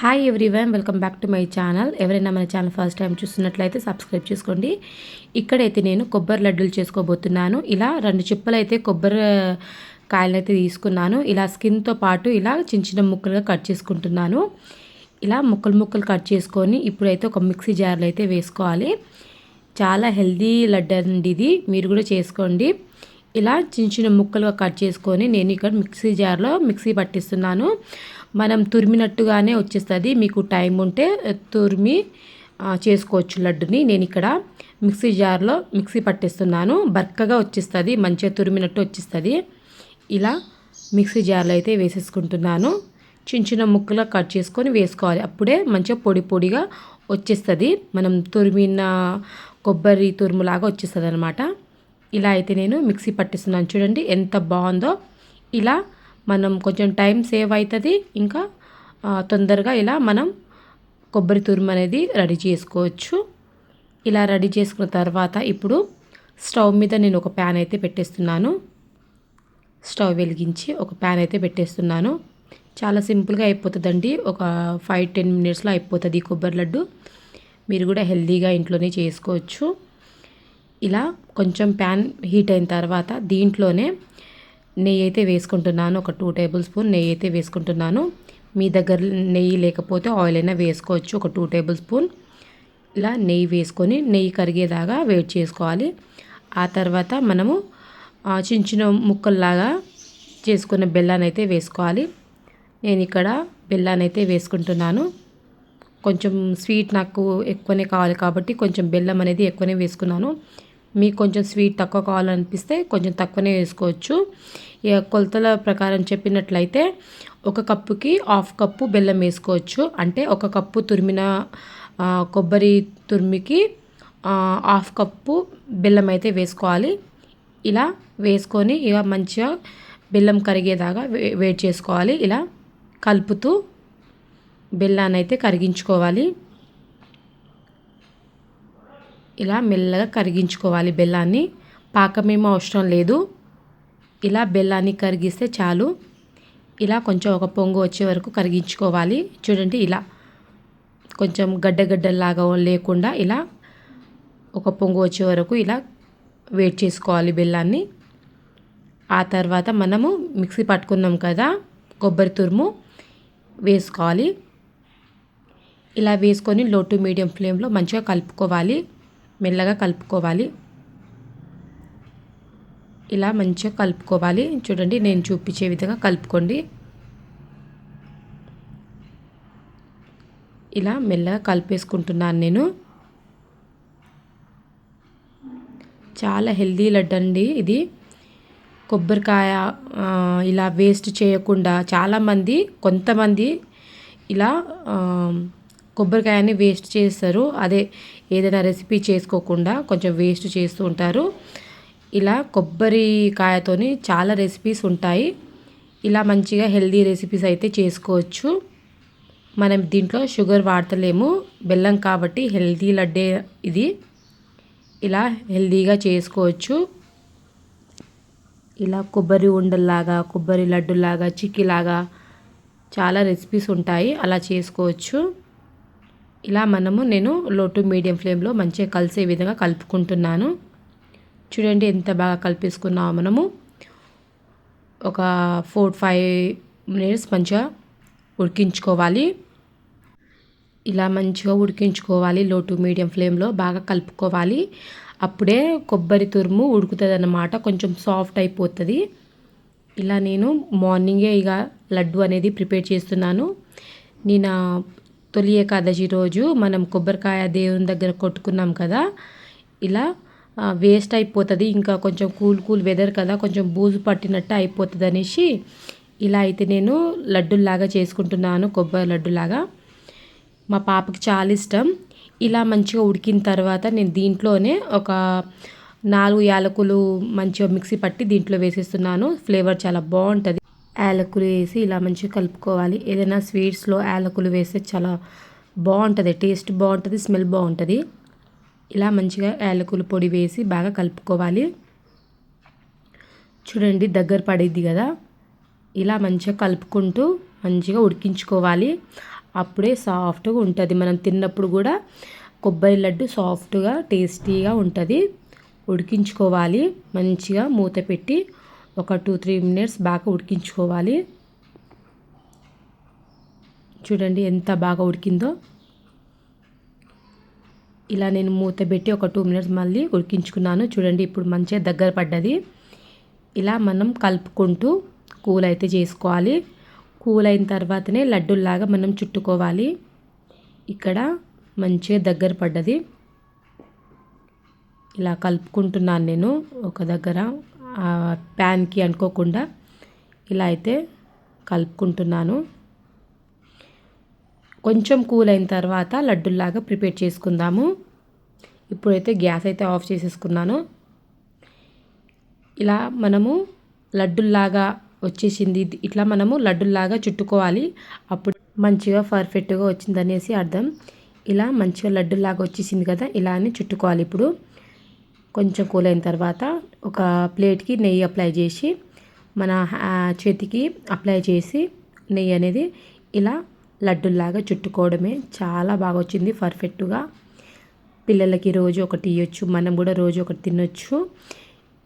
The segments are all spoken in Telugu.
Hi everyone welcome back to my channel ఎవరైనా మన ఛానల్ ఫస్ట్ టైం చూస్తున్నట్లయితే సబ్స్క్రైబ్ చేసుకోండి. ఇక్కడైతే నేను కొబ్బరి లడ్డూలు చేసుకోబోతున్నాను. ఇలా రెండు చిప్పలు అయితే కొబ్బరి కాయలు అయితే తీసుకున్నాను. ఇలా స్కిన్తో పాటు ఇలా చిన్న చిన్న ముక్కలుగా కట్ చేసుకుంటున్నాను. ఇలా ముక్కలు ముక్కలు కట్ చేసుకొని ఇప్పుడైతే ఒక మిక్సీ జార్లో అయితే వేసుకోవాలి. చాలా హెల్దీ లడ్డు అండి ఇది. మీరు కూడా చేసుకోండి. ఇలా చిన్న చిన్న ముక్కలుగా కట్ చేసుకొని నేను ఇక్కడ మిక్సీ జార్లో మిక్సీ పట్టిస్తున్నాను. మనం తురిమినట్టుగానే వచ్చేస్తుంది. మీకు టైం ఉంటే తురిమి చేసుకోవచ్చు లడ్డుని. నేను ఇక్కడ మిక్సీ జార్లో మిక్సీ పట్టిస్తున్నాను. బర్కగా వచ్చేస్తుంది. మంచిగా తురిమినట్టు వచ్చేస్తుంది. ఇలా మిక్సీ జార్లో అయితే వేసేసుకుంటున్నాను. చిన్న చిన్న ముక్కలు కట్ చేసుకొని వేసుకోవాలి. అప్పుడే మంచిగా పొడి పొడిగా వచ్చేస్తుంది. మనం తురిమిన కొబ్బరి తురుములాగా వచ్చేస్తుంది అనమాట ఇలా అయితే నేను మిక్సీ పట్టిస్తున్నాను. చూడండి ఎంత బాగుందో. ఇలా మనం కొంచెం టైం సేవ్ అవుతుంది ఇంకా తొందరగా ఇలా మనం కొబ్బరి తురుము అనేది రెడీ చేసుకోవచ్చు. ఇలా రెడీ చేసుకున్న తర్వాత ఇప్పుడు స్టవ్ మీద నేను ఒక ప్యాన్ అయితే పెట్టేస్తున్నాను. స్టవ్ వెలిగించి ఒక ప్యాన్ అయితే పెట్టేస్తున్నాను. చాలా సింపుల్గా అయిపోతుందండి. ఒక ఫైవ్ టెన్ మినిట్స్లో అయిపోతుంది కొబ్బరి లడ్డు. మీరు కూడా హెల్తీగా ఇంట్లోనే చేసుకోవచ్చు. ఇలా కొంచెం ప్యాన్ హీట్ అయిన తర్వాత దీంట్లోనే నెయ్యి అయితే వేసుకుంటున్నాను. ఒక టూ టేబుల్ స్పూన్ నెయ్యి అయితే వేసుకుంటున్నాను. మీ దగ్గర నెయ్యి లేకపోతే ఆయిల్ అయినా వేసుకోవచ్చు. ఒక టూ టేబుల్ స్పూన్ ఇలా నెయ్యి వేసుకొని నెయ్యి కరిగేదాకా వేట్ చేసుకోవాలి. ఆ తర్వాత మనము చిన్న చిన్న ముక్కల్లాగా చేసుకున్న బెల్లాన్ని అయితే వేసుకోవాలి. నేను ఇక్కడ బెల్లాన్ని అయితే వేసుకుంటున్నాను. కొంచెం స్వీట్ నాకు ఎక్కువనే కావాలి కాబట్టి కొంచెం బెల్లం అనేది ఎక్కువనే వేసుకున్నాను. మీకు కొంచెం స్వీట్ తక్కువ కావాలనిపిస్తే కొంచెం తక్కువనే వేసుకోవచ్చు. ఇక కొలతల ప్రకారం చెప్పినట్లయితే ఒక కప్పుకి హాఫ్ కప్పు బెల్లం వేసుకోవచ్చు. అంటే ఒక కప్పు తురిమిన కొబ్బరి తురిమికి హాఫ్ కప్పు బెల్లం అయితే వేసుకోవాలి. ఇలా వేసుకొని ఇక మంచిగా బెల్లం కరిగేదాకా వేట్ చేసుకోవాలి. ఇలా కలుపుతూ బెల్లాన్ని అయితే కరిగించుకోవాలి. ఇలా మెల్లగా కరిగించుకోవాలి బెల్లాన్ని. పాకమేమో అవసరం లేదు. ఇలా బెల్లాన్ని కరిగిస్తే చాలు. ఇలా కొంచెం ఒక పొంగు వచ్చే వరకు కరిగించుకోవాలి. చూడండి ఇలా కొంచెం గడ్డగడ్డలాగా లేకుండా ఇలా ఒక పొంగు వచ్చే వరకు ఇలా వెయిట్ చేసుకోవాలి బెల్లాన్ని. ఆ తర్వాత మనము మిక్సీ పట్టుకున్నాం కదా కొబ్బరి తురుము వేసుకోవాలి. ఇలా వేసుకొని లో టు మీడియం ఫ్లేమ్లో మంచిగా కలుపుకోవాలి. మెల్లగా కలుపుకోవాలి. ఇలా మంచిగా కలుపుకోవాలి. చూడండి నేను చూపించే విధంగా కలుపుకోండి. ఇలా మెల్లగా కలిపేసుకుంటున్నాను నేను. చాలా హెల్దీ లడ్డు అండి ఇది. కొబ్బరికాయ ఇలా వేస్ట్ చేయకుండా చాలామంది కొంతమంది ఇలా కొబ్బరికాయని వేస్ట్ చేస్తారు. అదే ఏదైనా రెసిపీ చేసుకోకుండా కొంచెం వేస్ట్ చేస్తూ ఉంటారు. ఇలా కొబ్బరికాయతోని చాలా రెసిపీస్ ఉంటాయి. ఇలా మంచిగా హెల్దీ రెసిపీస్ అయితే చేసుకోవచ్చు. మనం దీంట్లో షుగర్ వాడతలేము. బెల్లం కాబట్టి హెల్దీ లడ్డే ఇది. ఇలా హెల్దీగా చేసుకోవచ్చు. ఇలా కొబ్బరి ఉండల్లాగా కొబ్బరి లడ్డులాగా చిక్కిలాగా చాలా రెసిపీస్ ఉంటాయి. అలా చేసుకోవచ్చు. ఇలా మనము నేను లో టు మీడియం ఫ్లేమ్లో మంచిగా కలిసే విధంగా కలుపుకుంటున్నాను. చూడండి ఎంత బాగా కలిపేసుకున్నామో మనము. ఒక ఫోర్ ఫైవ్ మినిట్స్ మంచిగా ఉడికించుకోవాలి. ఇలా మంచిగా ఉడికించుకోవాలి లో టు మీడియం ఫ్లేమ్లో బాగా కలుపుకోవాలి. అప్పుడే కొబ్బరి తురుము ఉడుకుతుంది అన్నమాట కొంచెం సాఫ్ట్ అయిపోతుంది. ఇలా నేను మార్నింగే ఇక లడ్డు అనేది ప్రిపేర్ చేస్తున్నాను. నేను తొలి ఏకాదశి రోజు మనం కొబ్బరికాయ దేవుని దగ్గర కొట్టుకున్నాం కదా ఇలా వేస్ట్ అయిపోతుంది ఇంకా కొంచెం కూల్ కూల్ వెదర్ కదా కొంచెం బూజు పట్టినట్టు అయిపోతుంది అనేసి ఇలా అయితే నేను లడ్డుల్లాగా చేసుకుంటున్నాను కొబ్బరి లడ్డులాగా మా పాపకి చాలా ఇష్టం. ఇలా మంచిగా ఉడికిన తర్వాత నేను దీంట్లోనే ఒక నాలుగు యాలకులు మంచిగా మిక్సీ పట్టి దీంట్లో వేసేస్తున్నాను. ఫ్లేవర్ చాలా బాగుంటుంది. యాలకులు వేసి ఇలా మంచిగా కలుపుకోవాలి. ఏదైనా స్వీట్స్లో యాలకులు వేస్తే చాలా బాగుంటుంది టేస్ట్ బాగుంటుంది స్మెల్ బాగుంటుంది. ఇలా మంచిగా యాలకుల పొడి వేసి బాగా కలుపుకోవాలి. చూడండి దగ్గర పడిద్ది కదా. ఇలా మంచిగా కలుపుకుంటూ మంచిగా ఉడికించుకోవాలి. అప్పుడే సాఫ్ట్గా ఉంటుంది. మనం తిన్నప్పుడు కూడా కొబ్బరి లడ్డు సాఫ్ట్గా టేస్టీగా ఉంటుంది. ఉడికించుకోవాలి. మంచిగా మూత పెట్టి ఒక టూ త్రీ మినిట్స్ బాగా ఉడికించుకోవాలి. చూడండి ఎంత బాగా ఉడికిందో. ఇలా నేను మూత పెట్టి ఒక టూ మినిట్స్ మళ్ళీ ఉడికించుకున్నాను. చూడండి ఇప్పుడు మంచిగా దగ్గర పడ్డది. ఇలా మనం కలుపుకుంటూ కూల్ అయితే చేసుకోవాలి. కూల్ అయిన తర్వాతనే లడ్డూల్లాగా మనం చుట్టుకోవాలి. ఇక్కడ మంచిగా దగ్గర పడ్డది. ఇలా కలుపుకుంటున్నాను నేను ఒక దగ్గర. ప్యాన్కి అనుకోకుండా ఇలా అయితే కలుపుకుంటున్నాను. కొంచెం కూల్ అయిన తర్వాత లడ్డుల్లాగా ప్రిపేర్ చేసుకుందాము. ఇప్పుడైతే గ్యాస్ అయితే ఆఫ్ చేసేసుకున్నాను. ఇలా మనము లడ్డుల్లాగా వచ్చేసింది. ఇట్లా మనము లడ్డుల్లాగా చుట్టుకోవాలి. అప్పుడు మంచిగా పర్ఫెక్ట్గా వచ్చిందనేసి అర్థం. ఇలా మంచిగా లడ్డులాగా వచ్చేసింది కదా ఇలా అని చుట్టుకోవాలి ఇప్పుడు. కొంచెం కూల్ అయిన తర్వాత ఒక ప్లేట్కి నెయ్యి అప్లై చేసి మన చేతికి అప్లై చేసి నెయ్యి అనేది ఇలా లడ్డుల్లాగా చుట్టుకోవడమే. చాలా బాగా వచ్చింది పర్ఫెక్ట్గా. పిల్లలకి రోజు ఒకటి ఇవ్వచ్చు మనం కూడా రోజు ఒకటి తినొచ్చు.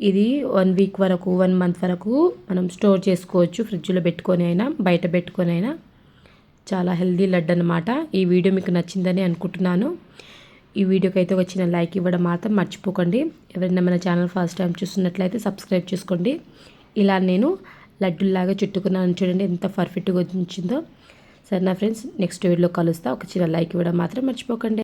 ఇది వన్ వీక్ వరకు వన్ మంత్ వరకు మనం స్టోర్ చేసుకోవచ్చు ఫ్రిడ్జ్లో పెట్టుకొని అయినా బయట పెట్టుకొని అయినా. చాలా హెల్దీ లడ్డు అనమాట ఈ వీడియో మీకు నచ్చిందని అనుకుంటున్నాను. ఈ వీడియోకి అయితే వచ్చిన లైక్ ఇవ్వడం మాత్రం మర్చిపోకండి. ఎవరైనా మన ఛానల్ ఫస్ట్ టైం చూస్తున్నట్లయితే సబ్స్క్రైబ్ చేసుకోండి. ఇలా నేను లడ్డుల్లాగా చుట్టుకున్నాను చూడండి ఎంత పర్ఫెక్ట్గా వచ్చిందో. సరే నా ఫ్రెండ్స్ నెక్స్ట్ వీడియోలో కలుస్తా. ఒక చిన్న లైక్ ఇవ్వడం మాత్రం మర్చిపోకండి.